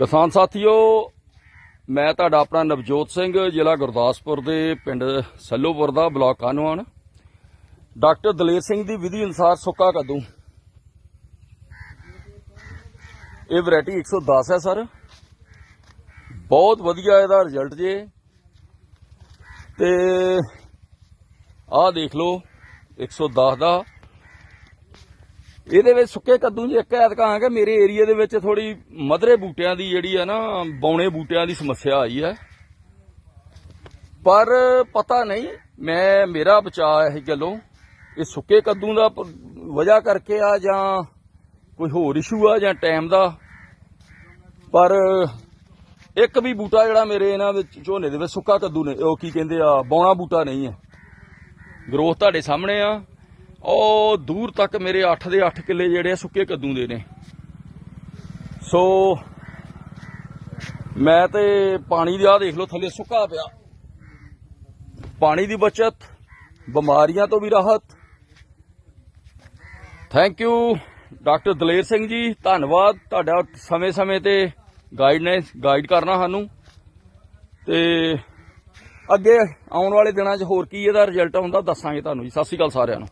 ਕਿਸਾਨ ਸਾਥੀਓ, ਮੈਂ ਤੁਹਾਡਾ ਆਪਣਾ ਨਵਜੋਤ ਸਿੰਘ, ਜ਼ਿਲ੍ਹਾ ਗੁਰਦਾਸਪੁਰ ਦੇ ਪਿੰਡ ਸੱਲੋਪੁਰ ਦਾ ਬਲਾਕ ਕਾਨਵਾਨ ਡਾਕਟਰ ਦਲੇਰ ਸਿੰਘ ਦੀ ਵਿਧੀ ਅਨੁਸਾਰ ਸੁੱਕਾ ਕੱਦੂ। ਇਹ ਵੈਰਾਈਟੀ 110 ਹੈ, ਸਰ। ਬਹੁਤ ਵਧੀਆ ਇਹਦਾ ਰਿਜ਼ਲਟ ਜੇ। ਤੇ ਆਹ ਦੇਖ ਲਓ 110 ਦਾ। ਇਹਦੇ ਵਿੱਚ ਸੁੱਕੇ ਕੱਦੂ ਜੀ ਇੱਕ ਐਤਕਾਂ ਆ ਕਿ ਮੇਰੇ ਏਰੀਆ ਦੇ ਵਿੱਚ ਥੋੜੀ ਮਧਰੇ ਬੂਟਿਆਂ ਦੀ ਜਿਹੜੀ ਆ ਨਾ, ਬੌਣੇ ਬੂਟਿਆਂ ਦੀ ਸਮੱਸਿਆ ਆਈ ਹੈ। ਪਰ ਪਤਾ ਨਹੀਂ, ਮੈਂ, ਮੇਰਾ ਬਚਾਅ ਇਹ ਗੱਲੋਂ, ਇਹ ਸੁੱਕੇ ਕੱਦੂ ਦਾ ਵਜ੍ਹਾ ਕਰਕੇ ਆ ਜਾਂ ਕੋਈ ਹੋਰ ਇਸ਼ੂ ਆ ਜਾਂ ਟਾਈਮ ਦਾ। ਪਰ ਇੱਕ ਵੀ ਬੂਟਾ ਜਿਹੜਾ ਮੇਰੇ ਇਹਨਾਂ ਵਿੱਚ, ਝੋਨੇ ਦੇ ਵਿੱਚ ਸੁੱਕਾ ਕੱਦੂ ਨੇ ਉਹ ਕੀ ਕਹਿੰਦੇ ਆ, ਬੌਣਾ ਬੂਟਾ ਨਹੀਂ ਹੈ। ਗਰੋਥ ਤੁਹਾਡੇ ਸਾਹਮਣੇ ਆ। ਉਹ ਦੂਰ ਤੱਕ ਮੇਰੇ 8 ਦੇ 8 ਕਿੱਲੇ ਜਿਹੜੇ ਆ ਸੁੱਕੇ ਕੱਦੂ ਦੇ ਨੇ। ਸੋ ਮੈਂ ਤੇ ਪਾਣੀ ਦੀ ਆ ਦੇਖ ਲਓ, ਥੱਲੇ ਸੁੱਕਾ ਪਿਆ। ਪਾਣੀ ਦੀ ਬਚਤ, ਬਿਮਾਰੀਆਂ ਤੋਂ ਵੀ ਰਾਹਤ। Thank you doctor Daler Singh ji, ਧੰਨਵਾਦ। ਤੁਹਾਡਾ ਸਮੇਂ-ਸਮੇਂ ਤੇ ਗਾਈਡਨੈਸ ਗਾਈਡ ਕਰਨਾ ਸਾਨੂੰ। ਤੇ ਅੱਗੇ ਆਉਣ ਵਾਲੇ ਦਿਨਾਂ 'ਚ ਹੋਰ ਕੀ ਇਹਦਾ ਰਿਜ਼ਲਟ ਆਉਂਦਾ, ਦੱਸਾਂਗੇ ਤੁਹਾਨੂੰ ਜੀ। ਸਤਿ ਸ਼੍ਰੀ ਅਕਾਲ ਸਾਰਿਆਂ ਨੂੰ।